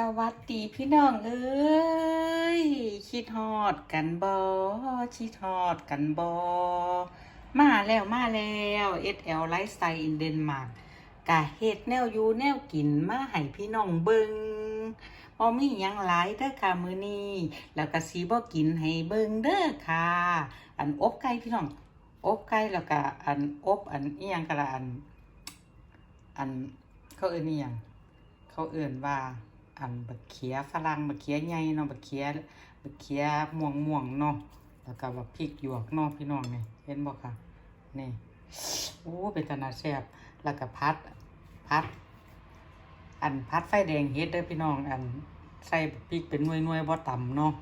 สวัสดีพี่น้องเอ้ยคิดฮอดกันบอคิดฮอดกันบอมาแล้วมาแล้ว SL Lifestyle in Denmark กะเฮ็ดแนวอยู่แนวกินมาให้พี่น้องเบิงบ่มียังหลายเด้อค่ะมือนี้แล้วก็สิบ่กินให้เบิงเด้อค่ะ อันอบไก่พี่น้องอบไก่แล้วก็อันอบอันเอียงกะละอัน อันเขาเอิ้นเอียงเขาเอื่นว่า อันบักเขียฝรั่งบักเขียใหญ่เนาะบักเขียบักเขียม่วงม่วงเนาะแล้วก็บักพริกหยวกเนาะพี่น้องนี่เห็นบ่ค่ะนี่โอ้เป็นตนาแซ่บแล้วก็พัดพัด อันพัดไฟแดงเฮ็ดเด้อพี่น้อง อันใส่พริกเป็นหน่วยๆบ่ต่ำเนาะ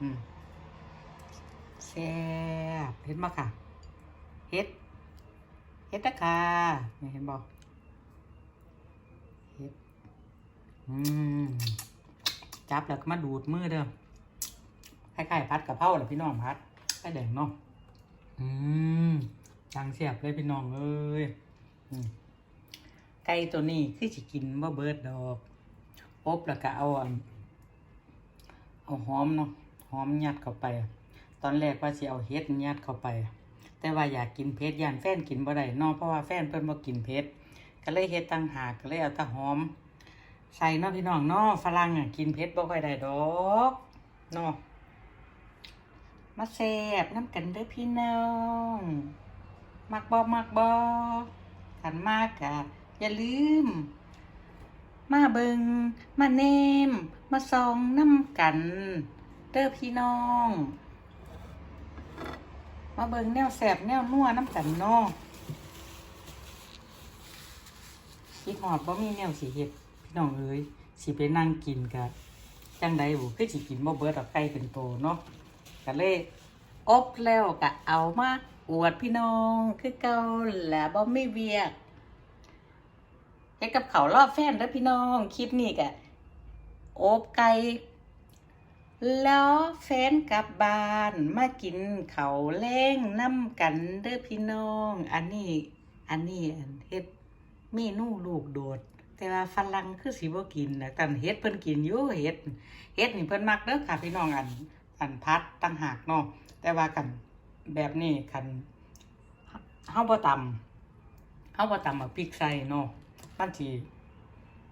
อืมแซ่บเห็นบ่ค่ะเฮ็ดเฮ็ดนะค่ะเห็นบ่ เฮ็ดอืม จับแล้วก็มาดูดมือเด้อคล้ายๆพัดกะเพราแหละพี่น้องพัดไข่แดงเนาะอืมจังเสียบเลยพี่น้องเอ้ยไก่ตัวนี้คือสิกินบ่เบิดดอกอบแล้วก็เอาเอาหอมเนาะหอมยัดเข้าไป ตอนแรกว่าสิเอาเฮ็ดยัดเข้าไป แต่ว่าอยากกินเผ็ดย่านแฟนกินบ่ได้เนาะเพราะว่าแฟนเพิ่นบ่กินเผ็ดก็เลยเฮ็ดตั้งหากก็เลยเอาแตะหอม ใส่เนาะพี่น้องเนาะฝรั่งอะกินเผ็ดบ่ค่อยได้ดอกเนาะมาแซ่บน้ำกันเด้อพี่น้องมักบ่มักบ่ขันมากกะอย่าลืม มาเบิงมาเนม มาซองน้ำกัน เด้อพี่น้อง มาเบิงแนวแสบแนวนัวน้ำกันเนาะคิดหอดบ่มีแนวสิเฮ็ด พี่น้องเอ้ยสิไปนั่งกินกะจังใดบุคือสิกินบ่เบิดดอกไก่เป็นโตเนาะก็เลยอบแล้วก็เอามาอวดพี่น้องคือเก่าแหละบ่มีเวียกเฮ็ดกับเขารอบแฟนเด้อพี่น้องคลิปนี้ก็อบไก่แล้วแฟนกลับบ้านมากินเขาแล้งน้ำกันเด้อพี่น้อง อันนี้ อันนี้เฮ็ดเมนูลูกโดด แต่ว่าฝรั่งคือสิบ่กินนะแต่เฮ็ดเพิ่นกินอยู่เฮ็ดเฮ็ดนี่เพิ่นมักเด้อค่ะพี่น้องอันอันพัดตั้งหากเนาะแต่ว่ากันแบบนี้คันเฮาบ่ตำเฮาบ่ตำเอาพริกใส่เนาะมันสิ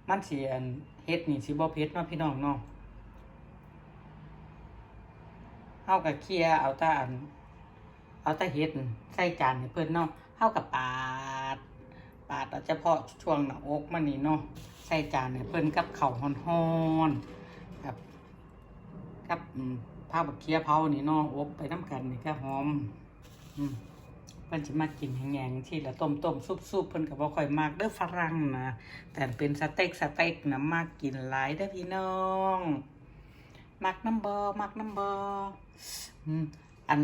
มันสิอันเฮ็ดนี่สิบ่เผ็ดเนาะพี่น้องเนาะเฮาก็เคลียเอาแต่อันเอาแต่เฮ็ดใส่จานให้เพิ่นเนาะเฮาก็ปาด ปาดเอาเฉพาะช่วงหน้าอกมันนี่เนาะใส่จานให้เพิ่นกับข้าวฮ้อนๆกับกับผ้าบักเคียเผานี่เนาะอบไปน้ำกันนี่ก็หอมเพิ่นสิมากินแห้งๆที่ละต้มต้มๆซุปๆเพิ่นก็บ่ค่อยมักเด้อฝรั่งนะแต่เป็นสเต็กสเต็กนะมักกินหลายเด้อพี่น้องมักน้ำบ่มักน้ำบออัน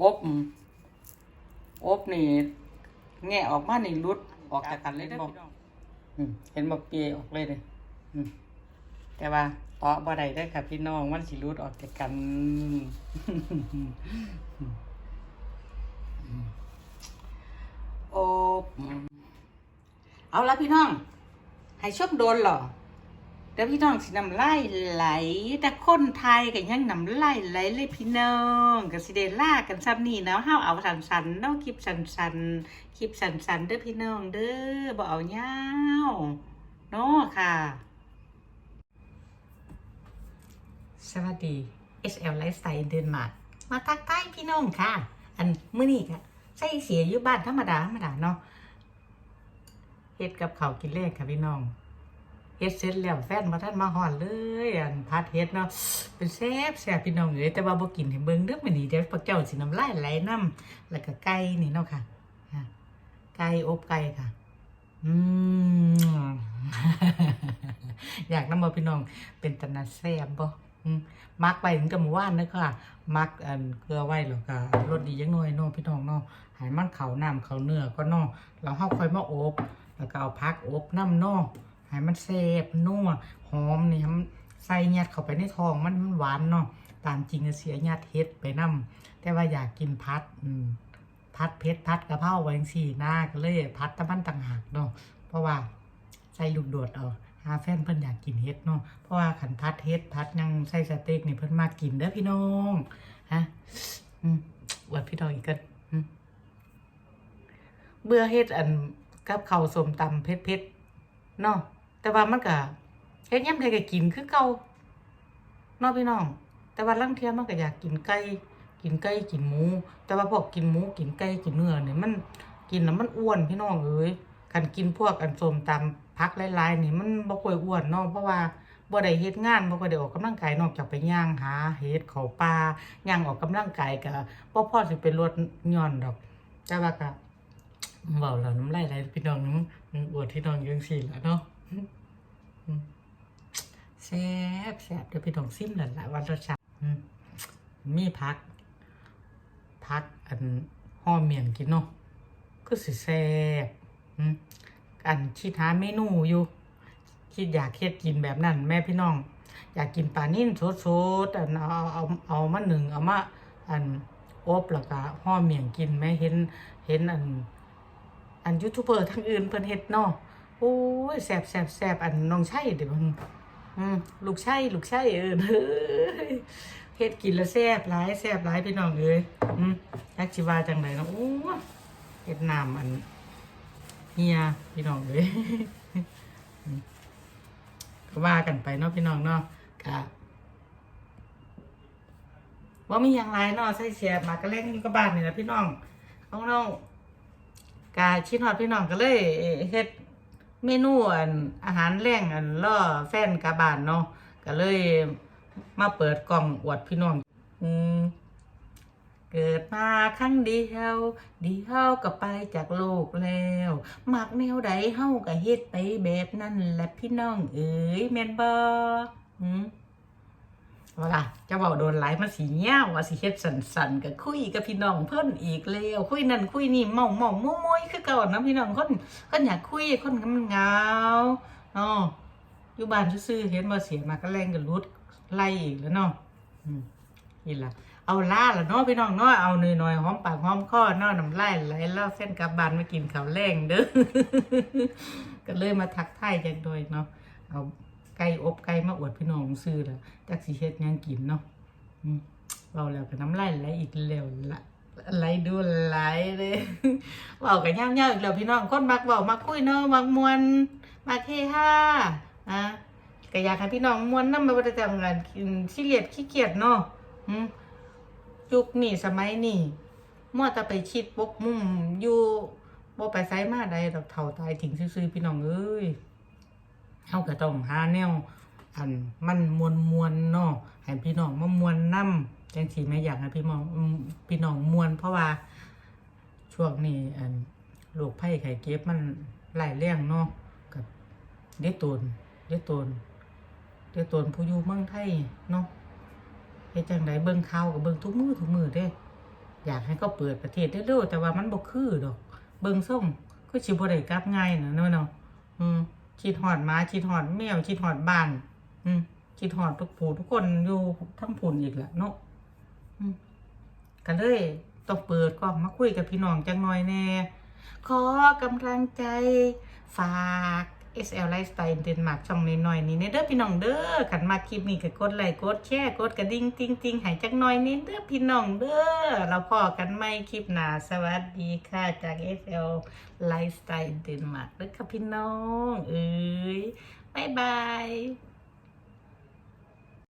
อบอบนี่ แงะออกมาในรุดออกจากกันเลยบอกอืมเห็นบอกเปียออกเลยเลยอืมแต่ว่าเตาะบ่ได้ได้อค่ะพี่น้องมันสิรุดออกจากกันโอ้เอาละพี่น้อง ให้ชอบโดนเหรอเดี๋ยวพี่น้องสิน้ำลายไหล แต่คนไทยก็ยังน้ำลายไหลเลยพี่น้องก็สิเดล่ากันซ้ำนี่เนาะห้าเอาสันสันเนาะคลิปสันสันคลิปสันสันเด้อพี่น้องเด้อบ่เอาเงาเนาะค่ะ สวัสดี SL Lifestyle เดนมาร์กมาทักทายพี่น้องค่ะ อันมื้อนี้ค่ะใส่เสียอยู่บ้านธรรมดาธรรมดาเนาะเฮ็ดกับข้าวกินแรกค่ะพี่น้อง เฮ็ดเสร็จแล้วแฟนมาท่านมาฮอดเลยอันพัดเฮ็ดเนาะเป็นแซ่บแซ่บพี่น้องเอ้ยแต่ว่าบ่กินให้เบิ่งเด้อมื้อนี้เดี๋ยวพวกเจ้าสิน้ำลายไหลนํแล้วก็ไก่นี่เนาะค่ะไก่อบไก่ค่ะ อืมอยากน้ำบ่พี่น้องเป็นตนาแซ่บบ่มักไปถึงกับหมู่บ้านเด้อค่ะ มักอันเกลือไว้แล้วก็รสดีจังหน่อยเนาะพี่น้องเนาะให้มันเขาน้ำเขาเนื้อก็เนาะแล้วเฮาค่อยมาอบแล้วก็เอาผักอบน้ำเนาะ ให้มันแซ่บนัวหอมนี่มันใส่ยัดเข้าไปในท้องมันมันหวานเนาะตามจริงเสียยัดเฮ็ดไปนํแต่ว่าอยากกินพัดพัดเพชรพัดกระเพราไว้จังซี่หน้าก็เลยพัดตะมันต่างหากเนาะเพราะว่าใส่ลูกโดดเอาหาแฟนเพิ่นอยากกินเฮ็ดเนาะเพราะว่าขันพัดเฮ็ดพัดยังใส่สเต็กนี่เพิ่นมากินเด้อพี่น้องฮะอือวดพี่น้องอีกกันเบื่อเฮ็ดอันกับข้าวส้มตำเผ็ดๆเนาะ แต่ว่ามันก็เฮ็ดยามใดก็กินคือเก่านาะพี่น้อง แต่ว่าลางเทียมันก็อยากกินไก่กินไก่กินหมู แต่ว่าพวกกินหมูกินไก่กินเนื้อเนี่ยมันกินแล้วมันอ้วนพี่น้องเอ้ยคันกินพวกอันส้มตำพักหลายๆนี่มันบ่ค่อยอ้วนเนาะเพราะว่าบ่ได้เฮ็ดงานบ่ค่อยได้ออกกำลังกายนอกจากไปย่างหาเฮ็ดเข้าป่าย่างออกกำลังกายก็บ่พอสิไปลดย่อนดอก แต่ว่าก็เว้าแล้วน้ำลายไหลพี่น้องอืมอวดพี่น้องยังซี่ล่ะเนาะ แซ่บแซ่บเดี๋ยวพี่องซิมแล้วล่ะว่ารสชาติอืมมีผัก พักอันห่อเมียนกินเนาะก็สิแซ่บอันคิดหาเมนูอยู่ คิดอยากเฮ็ดกินแบบนั้น แม่พี่น้อง อยากกินปลานิ่นสดๆอันเอาเอาเอามาหนึ่งเอามาอันอบแล้วก็ห่อเมียงกินแม่เห็นเห็นอันอันยูทูบเบอร์ทั้งอื่นเพิ่นเฮ็ดเนาะ โอ้ยแซ่บแซ่บแซ่บอันน้องใชัยเดี๋ยวมันลูกใชัยลูกใชัยเออเฮ้ยเฮ็ดกินแล้วแซ่บหลายแซ่บหลายพี่น้องเอ้ยอืมจักสิว่าจังไดเนาะโอ้เฮ็ดน้ำอันเฮียพี่น้องเอ้ยก็ว่ากันไปเนาะพี่น้องเนาะก็ว่ามีอย่างไรเนาะใส่เสียมากระเล่งอยู่กับบ้านนี่นะพี่น้องน้องน้องกาชินฮอดพี่น้องก็เลยเฮ็ด เมนูอันอาหารแรงอันล่อแฟนกะบบานเนาะก็เลยมาเปิดกล่องอวดพี่น้อง อืมเกิดมาครั้งเดียวเดียวก็ไปจากโลกแล้วมักแนวใดเฮาก็เฮ็ดไปแบบนั้นแหละพี่น้องเอ๋ยแม่นบ่อืม ว่าล่ะจะเว้าโดนหลายมันสิยวว่าสิเฮ็ดสันส่นๆก็คุยกับพี่น้องเพิ่นอีกแล้วคุยนั่นคุยนี่เมาเมาๆมอยๆคือเก่านะพี่น้องคนคนอยากคุยคนก็มันเงาเนาะอยู่บ้านซื่อเห็นบ่เสียมาก็แรงก็รุดไล่อีกแล้วเนาะนี่ล่ะเอาล่าละเนาะพี่น้องเนาะเอาหน่อยๆหอมปากหอมคอเนาะน้ำลายไหลแล้วเส้นกลับบ้านมากินข้าวแรงเด้อก็เลยมาทักทายจังโดยเนาะเอา ไก่อบไก่มาอวดพี่น้องซื้อละจักสิเฮ็ดยังกินเนาะเราแล้วก็น้ำลายไหลอีกแล้วละไหลดูไหลเลยเว้ากันย่ำๆอีกแล้วพี่น้องคนมักเว้ามักคุยเนาะมักมวนมักเฮฮาอะก็อยากให้พี่น้องมวนนำมาบ่ได้ทำงานกินซีเรียสขี้เกียจเนาะยุคนี้สมัยนี้มัวแต่ไปชิดปกมุมอยู่บ่ไปไสมาใดดอกเฒ่าตายทิ้งซื่อๆพี่น้องเอ้ย เฮาก็ต้องหาแนวอันมันมวนๆเนาะให้พี่น้องมามวนนํจังซี่แม่อยากให้พี่น้องพี่น้องมวนเพราะว่าช่วงนี้อันโรคภัยไข้เจ็บมันหลายแรงเนาะกับเด็ดตนเด็ดตนเดี๋ยวตนผู้อยู่เมืองไทยเนาะเฮ็ดจังไดเบิ่งข่าวก็เบิ่งทุกมือทุกมือเด้ อยากให้เขาเปิดประเทศได้เร็วๆแต่ว่ามันบ่คือดอก เบิ่งส่งคือสิบ่ได้กลับง่ายนะเนาะเนาะอืม คิดหอดหมาคิดหอดแมวคิดหอดบ้าน อืมคิดหอดทุกผู้ทุกคนอยู่ทั้งผุนอีกแหละเนาะก็เลยต้องเปิดกล้องมาคุยกับพี่น้องจังหน่อยแน่ ขอกำลังใจฝาก SL Lifestyle เดนมาร์กช่องน้อยๆนี่เด้อพี่น้องเด้อขันมาคลิปนี้ก็กดไลค์กดแชร์กดกระดิ่งติ๊งติ๊งๆหายจักหน่อยนี่เด้อพี่น้องเด้อเราพอกันไหม่คลิปหน้าสวัสดีค่ะจาก SL Lifestyle เดนมาร์กเด้อค่ะพี่น้อง เอ้ยบายบาย